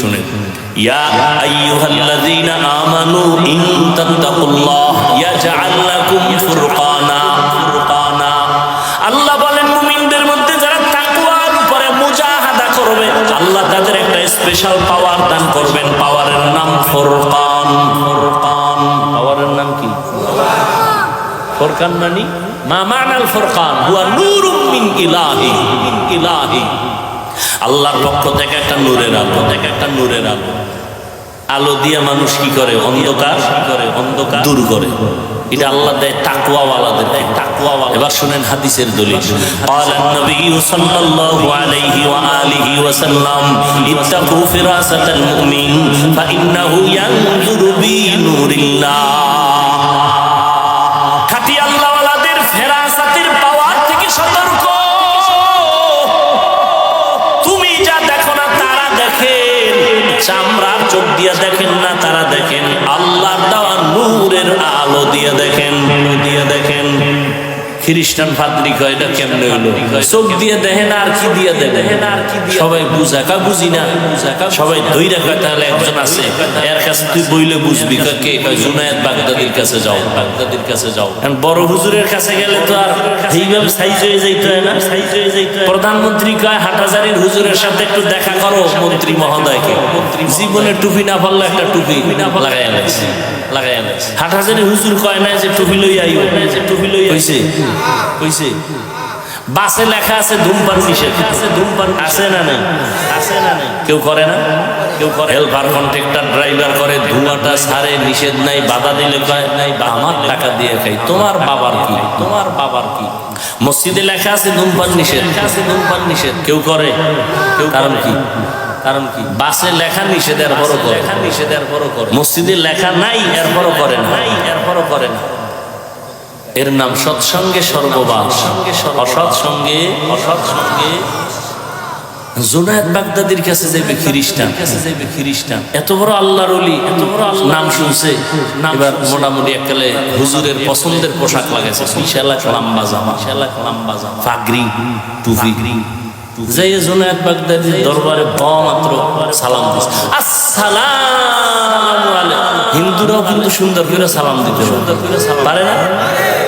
শুনেন ইয়া আইয়ুহাল্লাযীনা আমানু ইন তাত্তাকুল্লাহ ইয়াজআল লাকুম ফুরকানা। ফুরকানা। আল্লাহ বলেন, মুমিনদের মধ্যে যারা তাকওয়ার উপরে মুজাহাদা করবে, আল্লাহ তাদের একটা স্পেশাল পাওয়ার দান করবেন। পাওয়ারের নাম ফুরকান। ফুরকান। পাওয়ারের নাম কি? ফুরকান মানে? মা মানাল ফুরকান। হুয়া নূরুম মিন ইলাহি। মিন ইলাহি। আল্লাহর পক্ষ থেকে একটা নূরের আলো থেকে একটা নূরের আলো আলো দিয়ে মানুষ কি করে অন্ধকার কি করে অন্ধকার দূর করে এটা আল্লাহ দেয় তাকওয়াওয়ালাদের দেয় তাকওয়াওয়ালা এবার শুনেন হাদিসের দলিল قال النبي صلى الله عليه وآله وسلم اتقوا فراسة المؤمن فإنه ينظر بنور الله খ্রিস্টান পাদ্রী কয়, এটা কেমনে হইল? চোখ দিয়ে দেখেন আর কি দিয়ে কি সবাই বুঝা, কা বুঝি না? সবাই ধৈরা কয়, তাহলে একজন আছে। এর কাছে তুই বইলে বুঝবি। কে? কয়, জুনায়েদ বাগদাদির কাছে যাও। বাগদাদির কাছে যাও কারণ বড় হুজুরের কাছে গেলে তো আর এইভাবে সাইজ হয়ে যাইতে হয় না। সাইজ হয়ে যাইতে প্রধানমন্ত্রী কয় হাটাজারির হুজুরের সাথে একটু দেখা করো মন্ত্রী মহোদয়কে। জীবনে টুপি না পারলে একটা টুপি লাগাই লাগছে লাগাই লাগছে। হাটাজারি হুজুর কয় না যে টুপি লই আইও? যে টুপি লই কইছে। কইছে। বাসে লেখা আছে ধূমপান নিষেধ। আছে ধূমপান আছে না নেই? আছে না নেই। কেউ করে না? কেউ করে হেল্পার কন্ট্রাক্টর ড্রাইভার করে ধোঁয়াটা সারে নিষেধ নাই বাধা দিলে কয় নাই বা আমার টাকা দিয়ে খাই তোমার বাবার কি? তোমার বাবার কি? মসজিদে লেখা আছে ধূমপান নিষেধ। আছে ধূমপান নিষেধ। কেউ করে? কেউ কারণ কি? কারণ কি? বাসে লেখা নিষেধ এর বড় করে। লেখা নিষেধ এর বড় করে। মসজিদে লেখা নাই এর বড় করে না। নাই এর বড় করে না। এর নাম সৎসঙ্গে সর্ববাস। অসৎ সঙ্গে অসৎ সঙ্গে জোনায়েদ বাগদাদির কাছে যাইবে খ্রিস্টান। কাছে যাইবে খ্রিস্টান। এত বড় আল্লাহর অলি এত বড় নাম শুনছে। এবার মোটামুটি এককালে হুজুরের পছন্দের পোশাক লাগাইছে। বিশাল এক লম্বা জামা। বিশাল এক লম্বা জামা। ফাগরি টুপি। যাই জোনায়েদ বাগদাদির দরবারে মাত্র সালাম দিছে আসসালামু হিন্দুরাও কিন্তু সুন্দর করে সালাম দিতে পারে। না?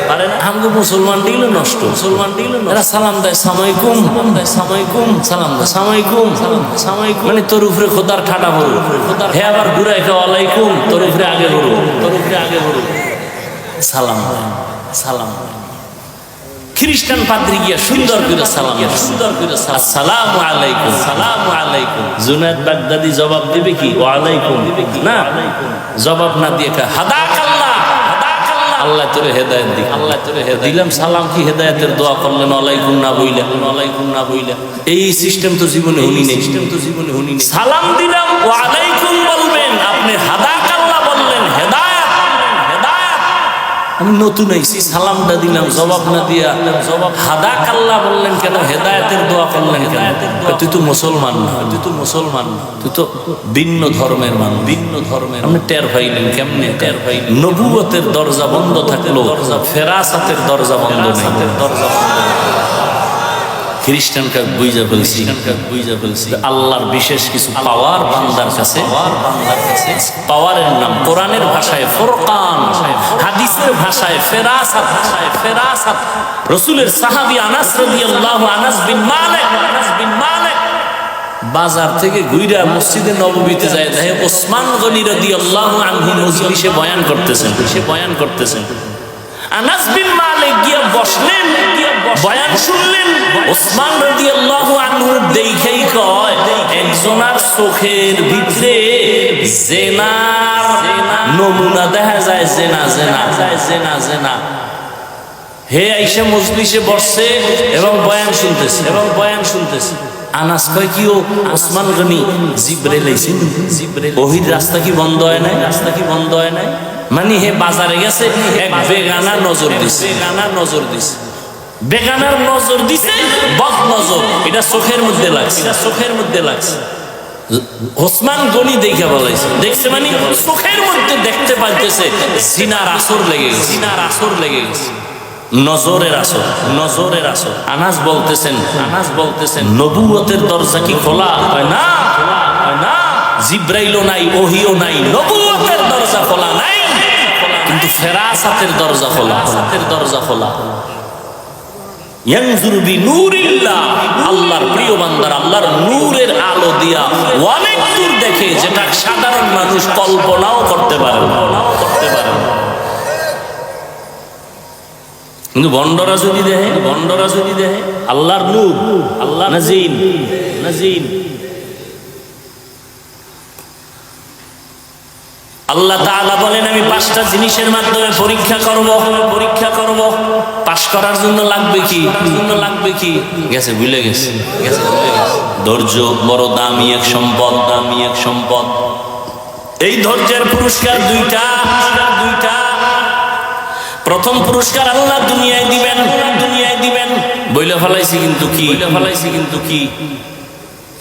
পারে। না? মুসলমান নষ্ট। মুসলমান দিল এরা সালাম দেয় সামাইকুম দেয় সামাইকুম সালাম দেয় সামাইকুম সালাম সামাইকুম মানে তোর উপরে খোদার ঠাটা খোদার হে আবার ঘুরাই কে ওয়ালাইকুম। তোর উপরে আগে বড় তোর উপরে আগে বড় সালাম সালাম। খ্রিস্টান পাদ্রি গিয়া সুন্দর করে সালাম সুন্দর করে সালাম। আলাইকুম। সালাম আলাইকুম। জুনায়েদ বাগদাদি জবাব দিবে কি? ওয়ালাইকুম। দিবে কি? না। জবাব না দিয়ে কা হাদাক আল্লাহ আল্লাহ তোরে হেদায়েত দিক। আল্লাহ তোরে হেদায়েত দিলাম সালাম কি হেদায়েতের দোয়া করলেন? ওয়ালাইকুম না বইলা। ওয়ালাইকুম না বইলা। এই সিস্টেম তো জীবনে হুনি নেই সিস্টেম তো জীবনে হুনি নেই সালাম দিলাম ওয়ালাইকুম বলবেন। আপনি হাদাক আল্লাহ বললেন হেদায়েত হেদায়েত আমি নতুন আইছি সালামটা দিলাম জবাব না দিয়া। জবাব হাদা কাল্লা বললেন কেন? হেদায়তের দোয়া করলেন কেন? তুই তো মুসলমান না। তুই তো মুসলমান না। তুই তো ভিন্ন ধর্মের মান ভিন্ন ধর্মের আপনি টের পাইলেন কেমনে? টের পাইলেন। নবুয়তের দরজা বন্ধ থাকল। ফেরাসাতের দরজা বন্ধ নেই। দরজা বন্ধ নেই। খ্রিস্টান কাক বুঝা ফেলছি। বুঝা ফেলছি। আল্লাহর বিশেষ কিছু পাওয়ার বান্দার কাছে পাওয়ারের নাম কোরআনের ভাষায় ফোরকান হাদিসের ভাষায় ফেরাসাত ভাষায় ফেরাসাত রসুলের সাহাবী আনাস রাদিয়াল্লাহু আনাস বিন মালিক আনাস বিন মালিক বাজার থেকে ঘুইরা মসজিদে নববীতে যায় দেখে ওসমান গনি রাদিয়াল্লাহু আনহু মজলিসে বয়ান করতেছেন সে বয়ান করতেছেন। আনাস বিন মালিক গিয়া বসলেন বয়ান শুনলেন। ওসমান রাদিয়াল্লাহু আনহু দেখেই কয় একজনার চোখের ভিতরে জেনার নমুনা দেখা যায় জেনা জেনা যায় জেনা জেনা। হে আইসা মজলিসে বসছে এবং বয়ান শুনতেছে এবং বয়ান শুনতেছে। আনাস কয় কি ও ওসমান গনি? জিব্রাইল আইছেন জিব্রাইল ওহির রাস্তা কি বন্ধ হয় নাই? রাস্তা কি বন্ধ হয় নাই? মানে হে বাজারে গেছে এক বেগানা নজর দিছে। বেগানা নজর দিছে। বেগানার নজর দিছে বদ নজর। এটা চোখের মধ্যে লাগছে। এটা চোখের মধ্যে লাগছে। ওসমান গনি দেখে বলাইছে। দেখছে মানে চোখের মধ্যে দেখতে পাইতেছে সিনার আসর লেগে গেছে। সিনার আসর লেগে গেছে। নজরের আসর। নজরের আসর। আনাস বলতেছেন আনাস বলতেছেন। নবুয়তের দরজা কি খোলা? হয় না? হয় না। জিব্রাইলও নাই ওহিও নাই নবুয়তের দরজা খোলা নাই। কিন্তু ফেরাসাতের দরজা খোলা সাতের দরজা খোলা আল্লাহর প্রিয় বান্দার আল্লাহর নূরের আলো দিয়া অনেক দূর দেখে যেটা সাধারণ মানুষ কল্পনাও করতে পারে না। করতে পারে কিন্তু বন্ডরা যদি দেহে বন্ডরা যদি দেহে আল্লাহর নূর আল্লাহ নাজিম আল্লাহ তাআলা বলেন, আমি পাঁচটা জিনিসের মাধ্যমে পরীক্ষা করব পরীক্ষা করব। পাশ করার জন্য লাগবে কি? জন্য লাগবে কি গেছে, ভুলে গেছে। গেছে ধৈর্য, বড় দামি এক সম্পদ, দামি এক সম্পদ। এই ধৈর্যের পুরস্কার দুইটা দুইটা। প্রথম পুরস্কার আল্লাহ দুনিয়ায় দিবেন দুনিয়ায় দিবেন। বইলে ফেলাইছি কিন্তু কি? বইলে ফেলাইছি কিন্তু কি?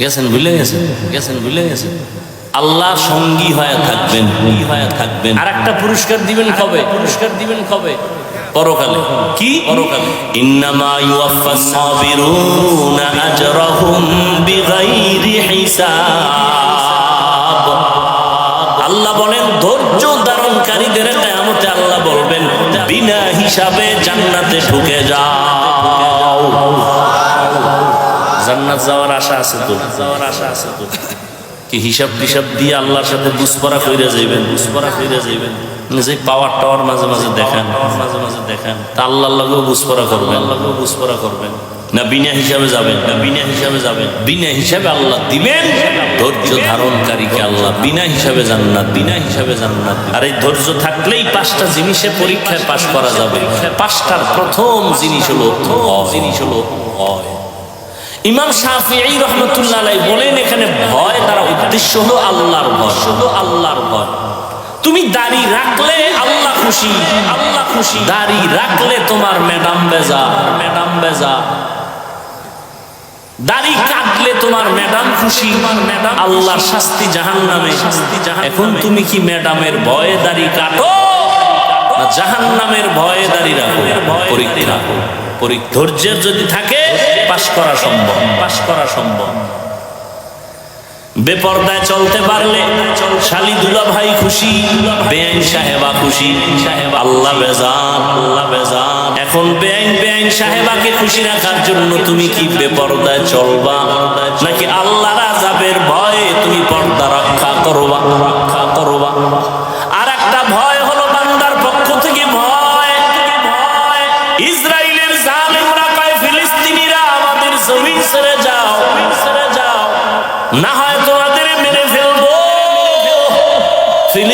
গেছেন, ভুলে গেছেন গেছেন, ভুলে গেছেন। আল্লাহ সঙ্গী হয়ে থাকবেন। হয়ে থাকবেন। আর একটা পুরস্কার দিবেন কবে? পুরস্কার দিবেন কবে? পরকালে। কি? পরকালে। ইন্নামা ইউয়াফাস সাবিরুনা আজরাহুম বিগাইরি হিসাব। আল্লাহ বলেন ধৈর্য ধারণকারীদের কেয়ামতে আল্লাহ বলবেন বিনা হিসাবে জান্নাতে ঢুকে যাও। জান্নাত যাওয়ার আশা আছে তো যাওয়ার আশা আছে তো কি হিসাব টিসাব দিয়ে আল্লাহর সাথে বুসপরা কইরা যাইবেন? বুসপরা কইরা যাইবেন। যে পাওয়ার টাওয়ার মাঝে মাঝে দেখেন মাঝে মাঝে দেখেন, তা আল্লাহর লাগেও বুসপরা করবেন। আল্লাহকেও বুসপরা করবেন। না বিনা হিসাবে যাবেন, না বিনা হিসাবে যাবেন। বিনা হিসাবে আল্লাহ দিবেন, ধৈর্য ধারণকারীকে আল্লাহ বিনা হিসাবে জান্নাত, বিনা হিসাবে জান্নাত আর এই ধৈর্য থাকলেই পাঁচটা জিনিসে পরীক্ষায় পাশ করা যাবে। পাঁচটার প্রথম জিনিস হলো জিনিস হলো ভয় ইমাম শাফিঈ রহমতুল্লাহ বলেন, এখানে ভয় তারা উদ্দেশ্য হলো আল্লাহর ভয়। হলো আল্লাহর ভয়। তুমি দাড়ি রাখলে আল্লাহ খুশি আল্লাহ খুশি। দাড়ি রাখলে তোমার ম্যাডাম বেজা ম্যাডাম বেজা দাড়ি কাটলে তোমার ম্যাডাম খুশি ম্যাডাম আল্লাহর শাস্তি জাহান নামে শাস্তি জাহান এখন তুমি কি ম্যাডামের ভয়ে দাড়ি কাটো? জাহান নামের ভয়ে দাড়ি রাখো? পরীক্ষা পরীক্ষা। ধৈর্যের যদি থাকে পাশ করা সম্ভব, পাশ করা সম্ভব। বেপর্দায় চলতে পারলে শালি দুলা ভাই খুশি, বেআইন সাহেবা খুশি। সাহেব আল্লাহ বেজান আল্লাহ বেজান এখন বেআইন বেআইন সাহেবাকে খুশি রাখার জন্য তুমি কি বেপর্দায় চলবা? নাকি আল্লাহ রাজাবের ভয়ে তুমি পর্দা রক্ষা করবা? রক্ষা করবা। আর একটা ভয়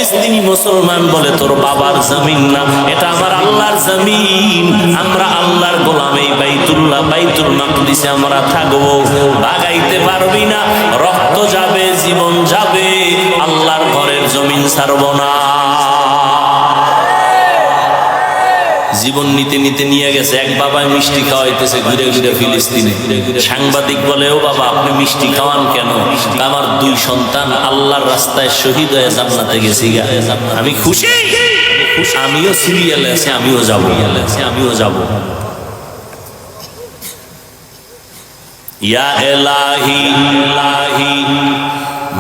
ফিলিস্তিনি মুসলমান বলে, তোর বাবার জমিন না, এটা আমার আল্লাহর জমিন। আমরা আল্লাহর গোলাম এই বাইতুল্লাহ, বাইতুল মাকদিসে আমরা থাকব। বাগাইতে পারবি না, রক্ত যাবে, জীবন যাবে, আল্লাহর ঘরের জমিন ছাড়ব না। জীবন নিতে নিতে নিয়ে গেছে। এক বাবায় মিষ্টি খাওয়াইতেছে ঘুরে ঘুরে ফিলিস্তিনে। সাংবাদিক বলে, ও বাবা, আপনি মিষ্টি খাওয়ান কেন? আমার দুই সন্তান আল্লাহর রাস্তায় শহীদ হয়ে জান্নাতে গেছি আমি খুশি? আমিও সিরিয়ালে আছে, আমিও যাব। আছে আমিও যাব। ইয়া এলাহি।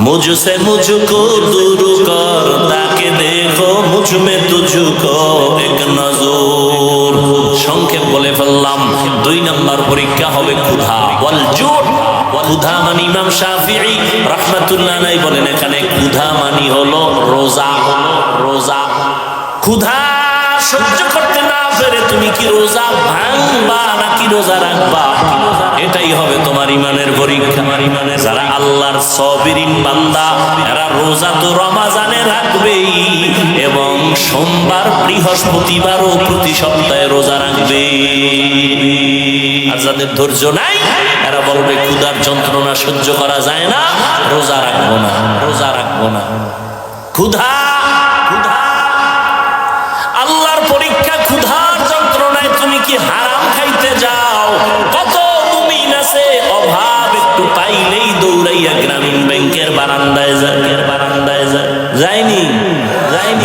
मुझसे मुझको दूर कर ताकि देखो मुझ में तुझको एक नजर সংক্ষেপ বলে ফেললাম দুই নম্বর পরীক্ষা হবে ক্ষুধা বল জোট ক্ষুধা মানে ইমাম শাফিঈ রাহমাতুল্লাহ আলাইহি বলেন এখানে ক্ষুধা মানে হলো রোজা রোজা ক্ষুধা সহ্য করতে না পেরে তুমি কি রোজা ভাঙবা নাকি রোজা রাখবা? এটাই হবে তোমার ইমানের পরীক্ষা। যারা আল্লাহর সবিরিন বান্দা, এরা রোজা তো রমাজানে রাখবেই এবং সোমবার, বৃহস্পতিবারও প্রতি সপ্তাহে রোজা রাখবে। আর যাদের ধৈর্য নাই, এরা বলবে, ক্ষুধার যন্ত্রণা সহ্য করা যায় না, রোজা রাখব না, রোজা রাখব না। ক্ষুধা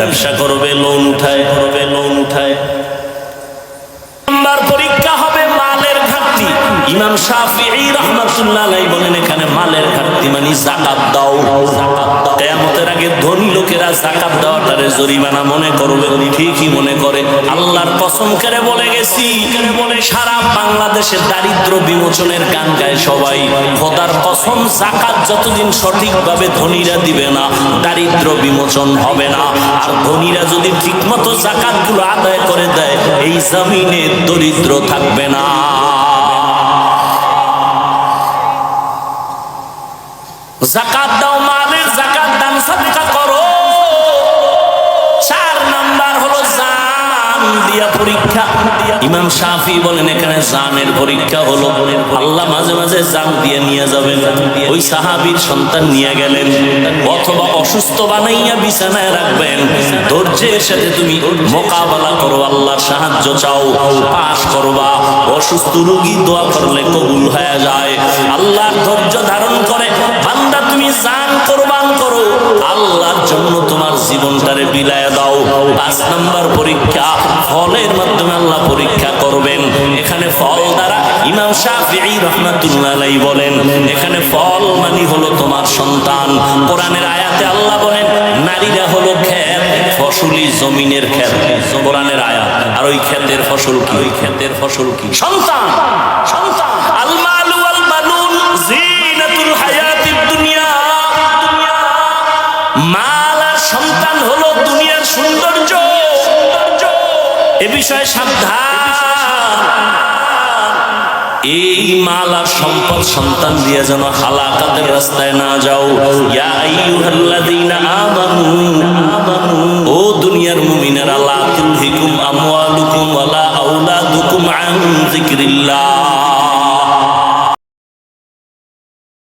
ব্যবসা করবে লোন উঠায়, করবে লোন উঠায়। পরীক্ষা হবে মালের ঘাটতি। বলেন এখানে মালের ঘাটতি মানে জাকাত দাও। জাকাত দাও। কেয়ামতের আগে ধনী লোকেরা জাকাত দাও। জরিমানা মনে করবে ঠিকই মনে করে। আল্লাহর কসম করে বলে গেছি, সারা বাংলাদেশে দারিদ্র বিমোচনের গান গায় সবাই। খোদার কসম, জাকাত যতদিন সঠিকভাবে ধনীরা দিবে না, দারিদ্র বিমোচন হবে না। আর ধনীরা যদি ঠিকমতো জাকাতগুলো আদায় করে দেয়, এই জমিনে দরিদ্র থাকবে না। জাকাত দাও মালের জাকাত দান, সাদকা দিয়া পরীক্ষা। ইমাম শাফি বলেন, এখানে জানের পরীক্ষা হলো। আল্লাহ মাঝে মাঝে জান দিয়ে নিয়ে যাবেন। ওই সাহাবীর সন্তান নিয়ে গেলেন। অথবা অসুস্থ বানাইয়া বিছানায় রাখবেন। ধৈর্যের সাথে তুমি মোকাবেলা করো, আল্লাহর সাহায্য চাও। পাশ করবা। অসুস্থ রোগী দোয়া করলে কবুল হয়ে যায়। আল্লাহর ধৈর্য ধারণ করে। বান্দা, তুমি জান কোরবান করো। আল্লাহর জন্য তোমার জীবনটারে বিলায় দাও। পাঁচ নাম্বার পরীক্ষা, ফলের মাধ্যমে আল্লাহ পরীক্ষা করবেন। এখানে ফল দ্বারা ইমাম শাফিঈ রহমাতুল্লাহ বলেন, এখানে ফল মানে হলো তোমার সন্তান। কোরআনের আয়াতে আল্লাহ বলেন, নারীরা হলো ক্ষেত, ফসলি জমিনের ক্ষেত। কোরআনের আয়াত, আর ওই ক্ষেতের ফসল কি? ওই ক্ষেতের ফসল কি? সন্তান সন্তান। এ বিষয়ে সাবধান। এই মাল আর সম্পদ সন্তান দিয়ে যেন হালাকাতের রাস্তায় না যাও। ও দুনিয়ার মুমিনেরা, লা তুলহিকুম আমওয়ালুকুম ওয়ালা আওলাদুকুম আন যিকরিল্লাহ।